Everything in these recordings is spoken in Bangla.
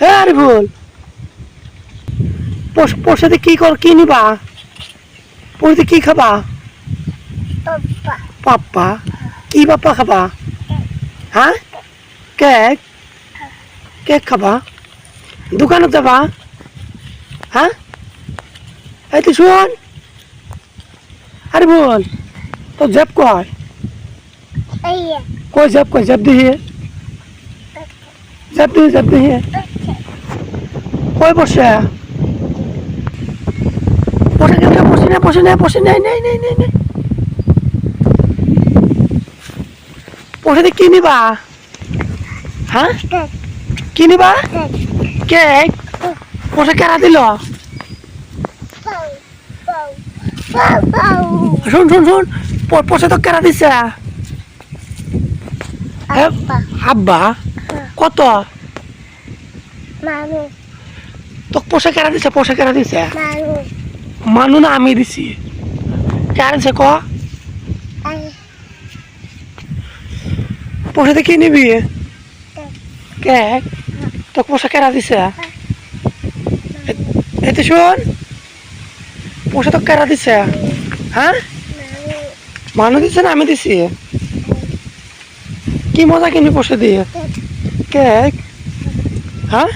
আরে ভুল। পোষাতে কি কর কি নিবা? পোষাতে কি খাবা? পাপ্পা। কি পাপ্পা খাবা? হ্যাঁ? কেক? কেক খাবা? দোকানত যাবা? হ্যাঁ? এই তুই শুন। আরে বল তো জেব কয়. কই জেব কই জেব দিহি? জেব দিহি জেব দিহি? কই বসে বসে কেউ বসে না বসে না বসে নাই নাই নাই নাই নাই বসে কি নিবা হ্যাঁ Kek. কি নিবা Kek. কেক বসে কেরা দিল Bau. Bau. Bau. Bau. শুন শুন শুন প- পয়সা তো কেরা দিছে হ্যাঁ? Apa? আব্বা কত Manu. তো পয়সা কেরা দিছে পয়সা কেরা দিছে. মানু না, আমি দিছি। কেরা দিছে ক. পয়সাতে কি নিবি? কেক তো পয়সা কেরা দিছে? এতে শুন। পয়সা তো কেরা দিছে? হ্যাঁ. মানু দিছে না, আমি দিছি? কি মজা কিনি পয়সা দিয়ে? কেক? হ্যাঁ?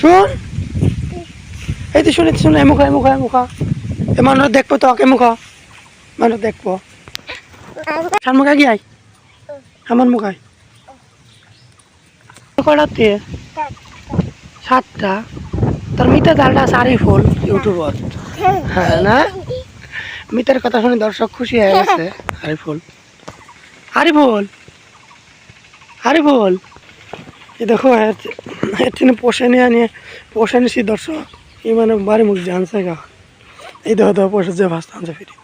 শুন। এই তো শুনে শুনে এমুখ এমুখ এমুখ এ মানুষ দেখব তো এমুখ মানুষ দেখব। Manu. সার মুখ আগে আই? আমার সাতটা। তোর মিটা ডালটা সারি ফুল ইউটিউবত। হ্যাঁ না? মিটার কথা শুনে দর্শক খুশি হয়ে গেছে। হারি ফুল। হারি ফুল। হারি ফুল। এই দেখো এখানে পোষে নিয়ে নিয়ে পোষে নিছি দর্শক। এই মানে বাড়ি মুখ জানছে গা। এই দেখো দেখো, পোষে যে ভাস্তা আনছে ফিরি।